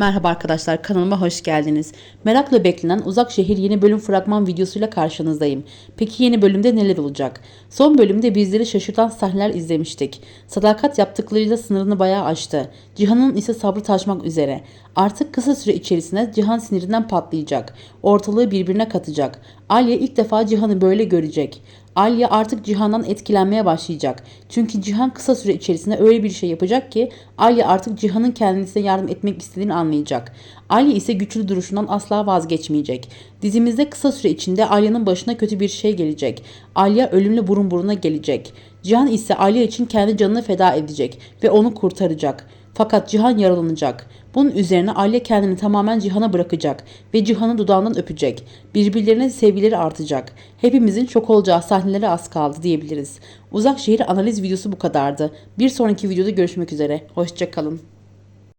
Merhaba arkadaşlar kanalıma hoş geldiniz. Merakla beklenen Uzak Şehir yeni bölüm fragman videosuyla karşınızdayım. Peki yeni bölümde neler olacak? Son bölümde bizleri şaşırtan sahneler izlemiştik. Sadakat yaptıklarıyla sınırını bayağı aştı. Cihan'ın ise sabrı taşmak üzere. Artık kısa süre içerisinde Cihan sinirinden patlayacak. Ortalığı birbirine katacak. Alya ilk defa Cihan'ı böyle görecek. Alya artık Cihan'dan etkilenmeye başlayacak. Çünkü Cihan kısa süre içerisinde öyle bir şey yapacak ki Alya artık Cihan'ın kendisine yardım etmek istediğini anlayacak. Alya ise güçlü duruşundan asla vazgeçmeyecek. Dizimizde kısa süre içinde Alya'nın başına kötü bir şey gelecek. Alya ölümle burun buruna gelecek. Cihan ise Alya için kendi canını feda edecek ve onu kurtaracak. Fakat Cihan yaralanacak. Bunun üzerine Alya kendini tamamen Cihan'a bırakacak ve Cihan'ı dudağından öpecek. Birbirlerine sevgileri artacak. Hepimizin şok olacağı sahnelere az kaldı diyebiliriz. Uzak şehir analiz videosu bu kadardı. Bir sonraki videoda görüşmek üzere. Hoşçakalın.